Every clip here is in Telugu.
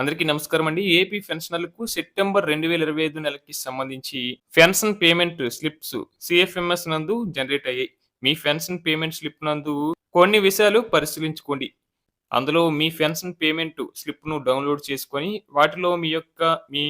అందరికీ నమస్కారం అండి. ఏపీ పెన్షనర్లకు సెప్టెంబర్ రెండు వేల ఇరవై ఐదు నెలకి సంబంధించి పెన్షన్ పేమెంట్ స్లిప్స్ సిఎఫ్ఎంఎస్ నందు జనరేట్ అయ్యాయి. మీ పెన్షన్ పేమెంట్ స్లిప్ నందు కొన్ని విషయాలు పరిశీలించుకోండి. అందులో మీ పెన్షన్ పేమెంట్ స్లిప్ను డౌన్లోడ్ చేసుకొని వాటిలో మీ యొక్క మీ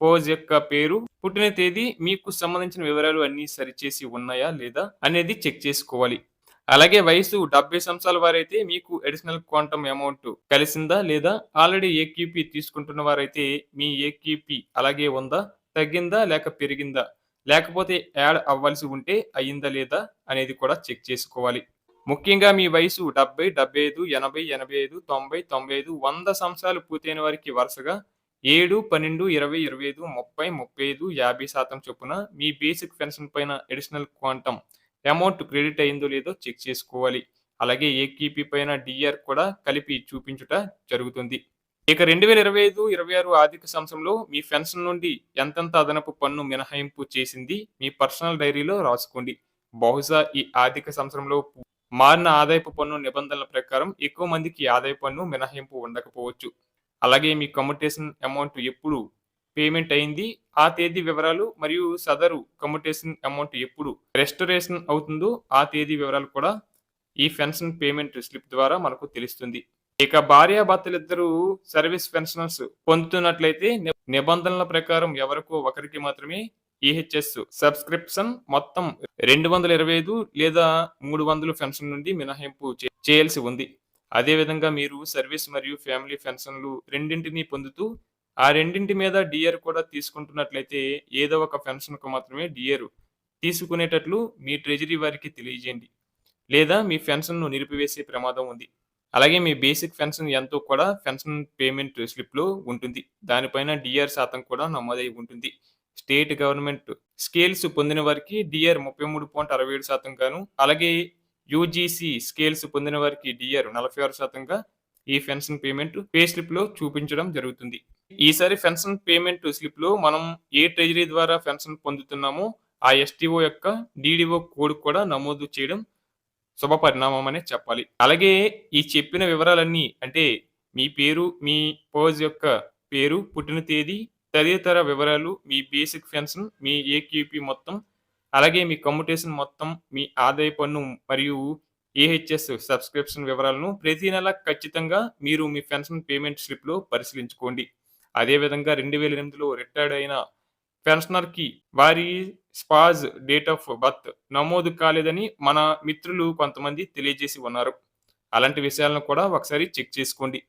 పోజ్ యొక్క పేరు పుట్టిన తేదీ మీకు సంబంధించిన వివరాలు అన్నీ సరిచేసి ఉన్నాయా లేదా అనేది చెక్ చేసుకోవాలి. అలాగే వయసు డెబ్బై సంవత్సరాల వారైతే మీకు అడిషనల్ క్వాంటమ్ అమౌంట్ కలిసిందా లేదా ఆల్రెడీ ఏక్యూపీ తీసుకుంటున్న వారైతే మీ ఏక్యూపీ అలాగే ఉందా? తగ్గిందా లేక పెరిగిందా? లేకపోతే యాడ్ అవ్వాల్సి ఉంటే అయ్యిందా లేదా అనేది కూడా చెక్ చేసుకోవాలి. ముఖ్యంగా మీ వయసు డెబ్బై డెబ్బై ఐదు ఎనభై ఎనభై ఐదు తొంభై తొంభై ఐదు వంద సంవత్సరాలు పూర్తయిన వారికి వరుసగా ఏడు పన్నెండు ఇరవై ఇరవై ఐదు ముప్పై ముప్పై ఐదు యాభై శాతం చొప్పున మీ బేసిక్ పెన్షన్ పైన అడిషనల్ క్వాంటమ్ అమౌంట్ క్రెడిట్ అయిందో లేదో చెక్ చేసుకోవాలి. అలాగే ఏకీపీ పైన డిఆర్ కూడా కలిపి చూపించుట జరుగుతుంది. ఇక రెండు వేల ఇరవై ఐదు ఇరవై ఆరు ఆర్థిక సంవత్సరంలో మీ పెన్షన్ నుండి ఎంతెంత అదనపు పన్ను మినహాయింపు చేసింది మీ పర్సనల్ డైరీలో రాసుకోండి. బహుశా ఈ ఆర్థిక సంవత్సరంలో మారిన ఆదాయపు పన్ను నిబంధనల ప్రకారం ఎక్కువ మందికి ఆదాయ పన్ను మినహాయింపు ఉండకపోవచ్చు. అలాగే మీ కమ్యూటేషన్ అమౌంట్ ఎప్పుడు పేమెంట్ అయింది. ఆ తేదీ వివరాలు మరియు సదరు కమ్యూటేషన్ అమౌంట్ ఎప్పుడు రెస్టరేషన్ అవుతుందో ఆ తేదీ వివరాలు కూడా ఈ పెన్షన్ పేమెంట్ స్లిప్ ద్వారా మనకు తెలుస్తుంది. ఇక భార్యాభర్తలిద్దరూ సర్వీస్ పెన్షనర్స్ పొందుతున్నట్లయితే నిబంధనల ప్రకారం ఎవరికో ఒకరికి మాత్రమే ఈహెచ్ఎస్ సబ్స్క్రిప్షన్ మొత్తం రెండు వందల ఇరవై ఐదు లేదా మూడు వందల పెన్షన్ నుండి మినహాయింపు చేయాల్సి ఉంది. అదేవిధంగా మీరు సర్వీస్ మరియు ఫ్యామిలీ పెన్షన్లు రెండింటినీ పొందుతూ ఆ రెండింటి మీద డిఆర్ కూడా తీసుకుంటున్నట్లయితే ఏదో ఒక పెన్షన్కు మాత్రమే డిఆర్ తీసుకునేటట్లు మీ ట్రెజరీ వారికి తెలియజేయండి. లేదా మీ పెన్షన్ను నిలిపివేసే ప్రమాదం ఉంది. అలాగే మీ బేసిక్ పెన్షన్ ఎంతో కూడా పెన్షన్ పేమెంట్ స్లిప్లో ఉంటుంది. దానిపైన డిఆర్ శాతం కూడా నమోదై ఉంటుంది. స్టేట్ గవర్నమెంట్ స్కేల్స్ పొందిన వారికి డిఆర్ ముప్పై మూడు పాయింట్ అరవై ఏడు శాతం గాను అలాగే యూజీసీ స్కేల్స్ పొందిన వారికి డిఆర్ నలభై ఆరు శాతంగా ఈ పెన్షన్ పేమెంట్ పే స్లిప్లో చూపించడం జరుగుతుంది. ఈసారి పెన్షన్ పేమెంట్ స్లిప్లో మనం ఏ ట్రెజరీ ద్వారా పెన్షన్ పొందుతున్నామో ఆ ఎస్టీఓ యొక్క డీడీఓ కోడ్ కూడా నమోదు చేయడం శుభ పరిణామం అనే చెప్పాలి. అలాగే ఈ చెప్పిన వివరాలన్నీ అంటే మీ పేరు మీ పోజ్ యొక్క పేరు పుట్టిన తేదీ తదితర వివరాలు మీ బేసిక్ పెన్షన్ మీ ఏక్యూపీ మొత్తం అలాగే మీ కమ్యూటేషన్ మొత్తం మీ ఆదాయ పన్ను మరియు ఏహెచ్ఎస్ సబ్స్క్రిప్షన్ వివరాలను ప్రతి నెల ఖచ్చితంగా మీరు మీ పెన్షన్ పేమెంట్ స్లిప్లో పరిశీలించుకోండి. అదేవిధంగా రెండు వేల ఎనిమిదిలో రిటైర్డ్ అయిన పెన్షనర్కి వారి స్పాజ్ డేట్ ఆఫ్ బర్త్ నమోదు కాలేదని మన మిత్రులు కొంతమంది తెలియజేసి ఉన్నారు. అలాంటి విషయాలను కూడా ఒకసారి చెక్ చేసుకోండి.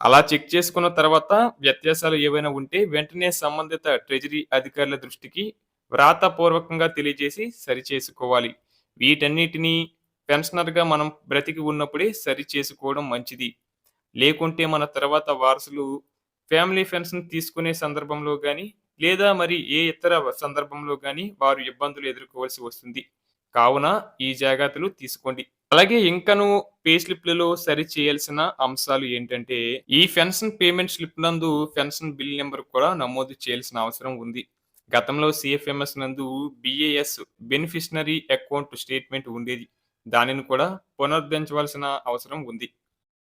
అలా చెక్ చేసుకున్న తర్వాత వ్యత్యాసాలు ఏవైనా ఉంటే వెంటనే సంబంధిత ట్రెజరీ అధికారుల దృష్టికి వ్రాతపూర్వకంగా తెలియజేసి సరిచేసుకోవాలి. వీటన్నిటినీ పెన్షనర్గా మనం బ్రతికి ఉన్నప్పుడే సరి చేసుకోవడం మంచిది. లేకుంటే మన తర్వాత వారసులు ఫ్యామిలీ ఫ్రెండ్స్ని తీసుకునే సందర్భంలో కానీ లేదా మరి ఏ ఇతర సందర్భంలో కానీ వారు ఇబ్బందులు ఎదుర్కోవాల్సి వస్తుంది. కావున ఈ జాగ్రత్తలు తీసుకోండి. అలాగే ఇంకను పే స్లిప్లలో సరి చేయాల్సిన అంశాలు ఏంటంటే ఈ పెన్షన్ పేమెంట్ స్లిప్ నందు పెన్షన్ బిల్ నెంబర్ కూడా నమోదు చేయాల్సిన అవసరం ఉంది. గతంలో సిఎఫ్ఎంఎస్ నందు బిఏఎస్ బెనిఫిషనరీ అకౌంట్ స్టేట్మెంట్ ఉండేది. దానిని కూడా పునరుద్ధరించవలసిన అవసరం ఉంది.